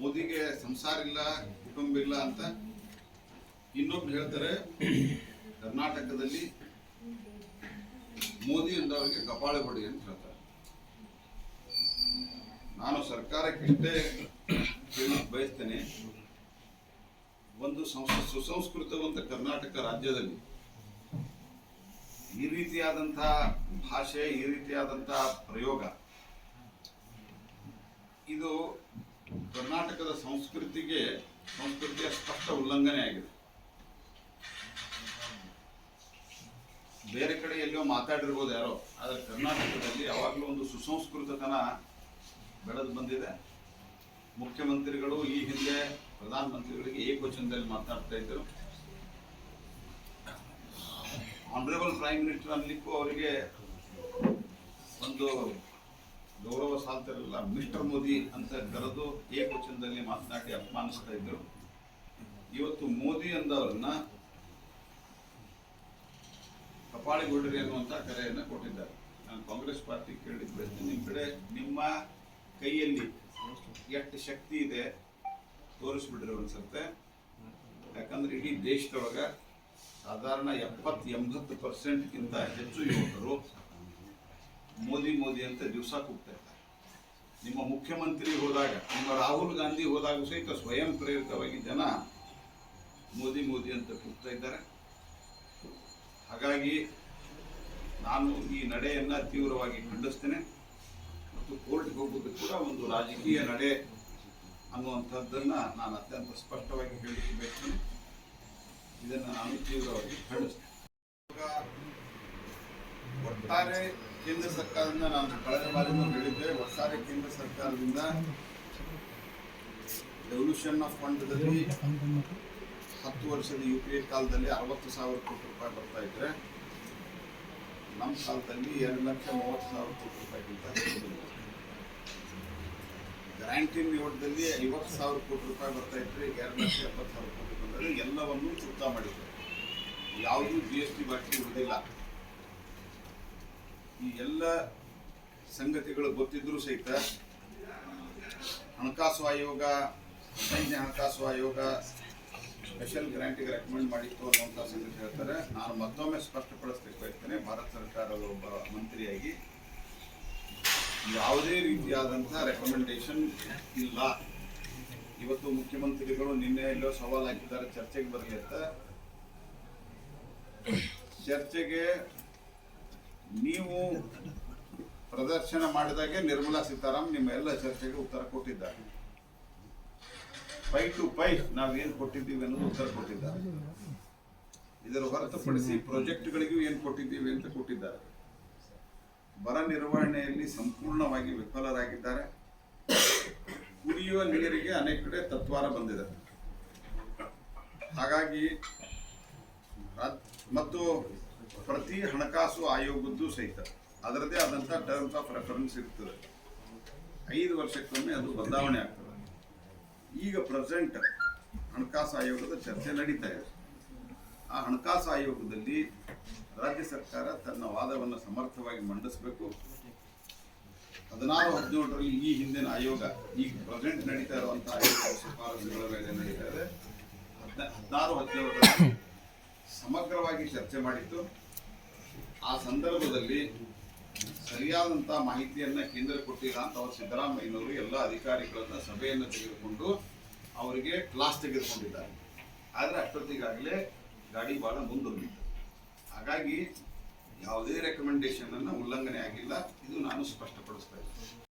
ಮೋದಿಗೆ ಸಂಸಾರ ಇಲ್ಲ, ಕುಟುಂಬ ಇಲ್ಲ ಅಂತ ಇನ್ನೊಬ್ರು ಹೇಳ್ತಾರೆ, ಕರ್ನಾಟಕದಲ್ಲಿ ಮೋದಿ ಅಂದವರಿಗೆ ಕಪಾಳ ಹೊಡಿ ಅಂತ ಹೇಳ್ತಾರೆ. ನಾನು ಸರ್ಕಾರಕ್ಕೆ ಇಷ್ಟೇ ಹೇಳಕ್ ಬಯಸ್ತೇನೆ, ಒಂದು ಸಂಸ್- ಸುಸಂಸ್ಕೃತವಂತ ಕರ್ನಾಟಕ ರಾಜ್ಯದಲ್ಲಿ ಈ ರೀತಿಯಾದಂತಹ ಭಾಷೆ, ಈ ರೀತಿಯಾದಂತಹ ಪ್ರಯೋಗ, ಇದು ಕರ್ನಾಟಕದ ಸಂಸ್ಕೃತಿಗೆ, ಸಂಸ್ಕೃತಿಯ ಸ್ಪಷ್ಟ ಉಲ್ಲಂಘನೆ ಆಗಿದೆ. ಬೇರೆ ಕಡೆ ಎಲ್ಲೋ ಮಾತಾಡಿರ್ಬೋದು ಯಾರೋ, ಆದರೆ ಕರ್ನಾಟಕದಲ್ಲಿ ಯಾವಾಗಲೂ ಒಂದು ಸುಸಂಸ್ಕೃತತನ ಬೆಳೆದು ಬಂದಿದೆ. ಮುಖ್ಯಮಂತ್ರಿಗಳು ಈ ಹಿಂದೆ ಪ್ರಧಾನಮಂತ್ರಿಗಳಿಗೆ ಏಕವಚನದಲ್ಲಿ ಮಾತನಾಡ್ತಾ ಇದ್ದರು. ಆನರೇಬಲ್ ಪ್ರೈಮ್ ಮಿನಿಸ್ಟರ್ ಅನ್ಲಿಕ್ಕೂ ಅವರಿಗೆ ಒಂದು ಗೌರವ ಸಾಲ್ತಿರಲಿಲ್ಲ ಮಿಸ್ಟರ್ ಮೋದಿ ಅಂತ ಕರೆದು ಏಕವಚನದಲ್ಲಿ ಮಾತನಾಡಿ ಅಪಮಾನಿಸ್ತಾ ಇದ್ದರು ಇವತ್ತು ಮೋದಿ ಅಂದವರನ್ನ ಕಪಾಳಿಗೌಡರಿ ಅನ್ನುವಂಥ ಕರೆಯನ್ನು ಕೊಟ್ಟಿದ್ದಾರೆ. ನಾನು ಕಾಂಗ್ರೆಸ್ ಪಾರ್ಟಿ ಕೇಳಿದ್ರೆ ನಿಮ್ಮ ಕಡೆ ನಿಮ್ಮ ಕೈಯಲ್ಲಿ ಎಷ್ಟು ಶಕ್ತಿ ಇದೆ ತೋರಿಸ್ಬಿಡ್ರಿ ಅನ್ಸುತ್ತೆ ಯಾಕಂದ್ರೆ ಇಡೀ ದೇಶದೊಳಗ ಸಾಧಾರಣ ಎಪ್ಪತ್ತು ಎಂಬತ್ತು ಪರ್ಸೆಂಟ್ಗಿಂತ ಹೆಚ್ಚು ಯುವಕರು ಮೋದಿ ಮೋದಿ ಅಂತ ದಿವಸ ಕೂಗ್ತಾ ಇದ್ದಾರೆ. ನಿಮ್ಮ ಮುಖ್ಯಮಂತ್ರಿ ಹೋದಾಗ, ನಿಮ್ಮ ರಾಹುಲ್ ಗಾಂಧಿ ಹೋದಾಗ ಸಹಿತ ಸ್ವಯಂ ಪ್ರೇರಿತವಾಗಿ ಜನ ಮೋದಿ ಮೋದಿ ಅಂತ ಕೂಗ್ತಾ ಇದ್ದಾರೆ. ಹಾಗಾಗಿ ನಾನು ಈ ನಡೆಯನ್ನ ತೀವ್ರವಾಗಿ ಖಂಡಿಸ್ತೇನೆ. ಮತ್ತು ಕೋರ್ಟ್ಗೆ ಹೋಗುವುದು ಕೂಡ ಒಂದು ರಾಜಕೀಯ ನಡೆ ಅನ್ನುವಂಥದ್ದನ್ನು ನಾನು ಅತ್ಯಂತ ಸ್ಪಷ್ಟವಾಗಿ ಹೇಳಲಿಕ್ಕೆ ಇದನ್ನು ನಾನು ತೀವ್ರವಾಗಿ ಖಂಡಿಸ್ತೇನೆ. ಒಟ್ಟಾರೆ ಕೇಂದ್ರ ಸರ್ಕಾರದಿಂದ ನಾನು ಕಳೆದ ಬಾರಿನೂ ಹೇಳಿದ್ದೆ, ಒಟ್ಟಾರೆ ಕೇಂದ್ರ ಸರ್ಕಾರದಿಂದ ರೆವಲ್ಯೂಷನ್ ಆಫ್ ಫಂಡ್ದಲ್ಲಿ ಹತ್ತು ವರ್ಷದ ಯು ಪಿ ಎ ಕಾಲದಲ್ಲಿ ಅರವತ್ತು ಸಾವಿರ ಕೋಟಿ ರೂಪಾಯಿ ಬರ್ತಾ ಇದ್ರೆ ನಮ್ಮ ಕಾಲದಲ್ಲಿ ಎರಡು ಲಕ್ಷ ಮೂವತ್ತು ಸಾವಿರ ಕೋಟಿ ರೂಪಾಯಿಗಿಂತ. ಗ್ಯಾರಂಟಿ ಯೋಜನೆಯಲ್ಲಿ ಐವತ್ತು ಸಾವಿರ ಕೋಟಿ ರೂಪಾಯಿ ಬರ್ತಾ ಇದ್ರೆ ಎರಡು ಲಕ್ಷ ಎಪ್ಪತ್ತು ಸಾವಿರ ಕೋಟಿ ಬಂದರೆ ಎಲ್ಲವನ್ನೂ ಚುಕ್ತಾ ಮಾಡಿದ್ರು ಯಾವುದೂ ಜಿ ಎಸ್ ಟಿ ಬಾಕಿ ಉಳಿದಿಲ್ಲ ಈ ಎಲ್ಲ ಸಂಗತಿಗಳು ಗೊತ್ತಿದ್ರೂ ಸಹಿತ ಹಣಕಾಸು ಆಯೋಗ, ಸೈನ್ಯ ಹಣಕಾಸು ಆಯೋಗ ಸ್ಪೆಷಲ್ ಗ್ರಾಂಟಿಗೆ ರೆಕಮೆಂಡ್ ಮಾಡಿತ್ತು ಅನ್ನುವಂಥ ಸಂಗತಿ ಹೇಳ್ತಾರೆ. ನಾನು ಮತ್ತೊಮ್ಮೆ ಸ್ಪಷ್ಟಪಡಿಸ್ಲಿಕ್ಕೆ ಬಯಸ್ತೇನೆ, ಭಾರತ ಸರ್ಕಾರದ ಒಬ್ಬ ಮಂತ್ರಿಯಾಗಿ ಯಾವುದೇ ರೀತಿಯಾದಂತಹ ರೆಕಮೆಂಡೇಶನ್ ಇಲ್ಲ. ಇವತ್ತು ಮುಖ್ಯಮಂತ್ರಿಗಳು ನಿನ್ನೆ ಎಲ್ಲೋ ಸವಾಲ್ ಹಾಕಿದ್ದಾರೆ, ಚರ್ಚೆಗೆ ಬರಲಿ ಅಂತ. ಚರ್ಚೆಗೆ ನೀವು ಪ್ರದರ್ಶನ ಮಾಡಿದಾಗೆ ನಿರ್ಮಲಾ ಸೀತಾರಾಮನ್ ನಿಮ್ಮ ಎಲ್ಲ ಚರ್ಚೆಗೆ ಉತ್ತರ ಕೊಟ್ಟಿದ್ದಾರೆ. ಪೈ ಟು ಪೈ ನಾವೇನು ಕೊಟ್ಟಿದ್ದೀವಿ ಅನ್ನೋದು ಉತ್ತರ ಕೊಟ್ಟಿದ್ದಾರೆ. ಇದರ ಹೊರತುಪಡಿಸಿ ಪ್ರಾಜೆಕ್ಟ್ಗಳಿಗೂ ಏನು ಕೊಟ್ಟಿದ್ದೀವಿ ಅಂತ ಕೊಟ್ಟಿದ್ದಾರೆ. ಬರ ನಿರ್ವಹಣೆಯಲ್ಲಿ ಸಂಪೂರ್ಣವಾಗಿ ವಿಫಲರಾಗಿದ್ದಾರೆ. ಕುಡಿಯುವ ನೀರಿಗೆ ಅನೇಕ ಕಡೆ ತತ್ವಾರ ಬಂದಿದೆ. ಹಾಗಾಗಿ ಮತ್ತು ಪ್ರತಿ ಹಣಕಾಸು ಆಯೋಗದ್ದು ಸಹಿತ. ಅದರದೇ ಆದಂಥ ಟರ್ಮ್ಸ್ ಆಫ್ ರೆಫರೆನ್ಸ್ ಇರ್ತದೆ. ಐದು ವರ್ಷಕ್ಕೊಮ್ಮೆ ಅದು ಬದಲಾವಣೆ ಆಗ್ತದೆ. ಈಗ ಪ್ರೆಸೆಂಟ್ ಹಣಕಾಸು ಆಯೋಗದ ಚರ್ಚೆ ನಡೀತಾ ಇದೆ. ಆ ಹಣಕಾಸು ಆಯೋಗದಲ್ಲಿ ರಾಜ್ಯ ಸರ್ಕಾರ ತನ್ನ ವಾದವನ್ನು ಸಮರ್ಥವಾಗಿ ಮಂಡಿಸಬೇಕು. ಹದಿನಾರು, ಹದಿನೇಳರಲ್ಲಿ ಈ ಹಿಂದಿನ ಆಯೋಗ, ಈಗ ಪ್ರೆಸೆಂಟ್ ನಡೀತಾ ಇರುವಂತಹ ಆಯೋಗದ ಶಿಫಾರಸುಗಳ ಮೇಲೆ ನಡೀತಾ ಇದೆ. ಹದ್ನ- ಹದಿನಾರು, ಹದಿನೇಳರಲ್ಲಿ ಸಮಗ್ರವಾಗಿ ಚರ್ಚೆ ಮಾಡಿತ್ತು ಆ ಸಂದರ್ಭದಲ್ಲಿ ಸರಿಯಾದಂತಹ ಮಾಹಿತಿಯನ್ನ ಕೇಂದ್ರ ಕೊಟ್ಟಿಲ್ಲ ಅಂತ ಅವರು ಸಿದ್ದರಾಮಯ್ಯನವರು ಎಲ್ಲ ಅಧಿಕಾರಿಗಳನ್ನ ಸಭೆಯನ್ನು ತೆಗೆದುಕೊಂಡು ಅವರಿಗೆ ಕ್ಲಾಸ್ ತೆಗೆದುಕೊಂಡಿದ್ದಾರೆ. ಆದರೆ ಅಷ್ಟೊತ್ತಿಗಾಗಲೇ ಗಾಡಿ ಬಹಳ ಮುಂದೊಂದಿತ್ತು. ಹಾಗಾಗಿ ಯಾವುದೇ ರೆಕಮೆಂಡೇಶನ್ ಅನ್ನ ಉಲ್ಲಂಘನೆ ಆಗಿಲ್ಲ. ಇದು ನಾನು ಸ್ಪಷ್ಟಪಡಿಸ್ತಾ ಇದ್ದೀನಿ.